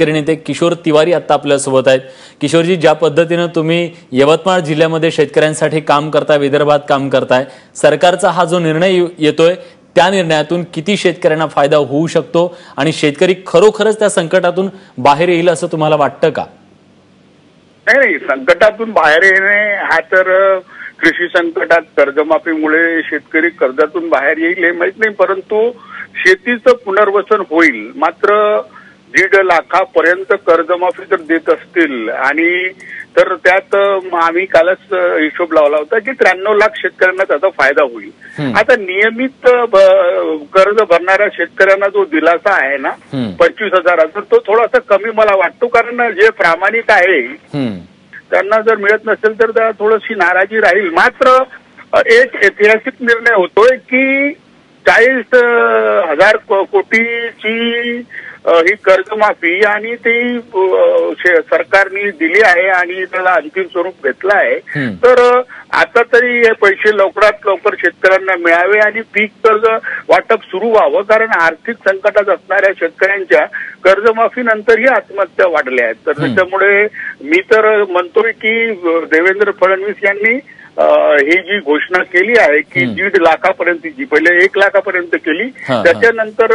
शेतकरी नेते किशोर तिवारी आता आपल्यासोबत आहेत. किशोरजी ज्या पद्धतीनं तुम्ही यवतमाळ जिल्ह्यामध्ये शेतकऱ्यांसाठी काम करताय विदर्भात काम करताय सरकारचा हा जो निर्णय येतोय त्या निर्णयातून किती शेतकऱ्यांना फायदा होऊ शकतो आणि शेतकरी खरोखरच त्या संकटातून बाहेर येईल असं तुम्हाला वाटतं का? नाही नाही संकटातून बाहेर येणे हा तर कृषी संकटात कर्जमाफीमुळे शेतकरी कर्जातून बाहेर येईल हे माहीत नाही परंतु शेतीचं पुनर्वसन होईल. मात्र दीड लाखापर्यंत कर्जमाफी जर देत असतील आणि तर त्यात आम्ही कालच हिशोब लावला होता की त्र्याण्णव लाख शेतकऱ्यांना त्याचा फायदा होईल. आता नियमित कर्ज भरणाऱ्या शेतकऱ्यांना जो दिलासा आहे ना. पंचवीस हजाराचा तो थोडासा कमी मला वाटतो कारण जे प्रामाणिक आहे. त्यांना जर मिळत नसेल तर त्या थोडीशी नाराजी राहील मात्र एक ऐतिहासिक निर्णय होतोय की चाळीस हजार कोटीची ही कर्जमाफी आणि ती सरकारने दिली आहे आणि त्याला अंतिम स्वरूप घेतलं आहे. तर आता तरी हे पैसे लवकरात लवकर शेतकऱ्यांना मिळावे आणि पीक कर्ज वाटप सुरू व्हावं कारण आर्थिक संकटात असणाऱ्या शेतकऱ्यांच्या कर्जमाफीनंतरही आत्महत्या वाढल्या आहेत तर. त्याच्यामुळे मी तर म्हणतोय की देवेंद्र फडणवीस यांनी ही जी घोषणा केली आहे की. दीड लाखापर्यंतची पहिले एक लाखापर्यंत केली. त्याच्यानंतर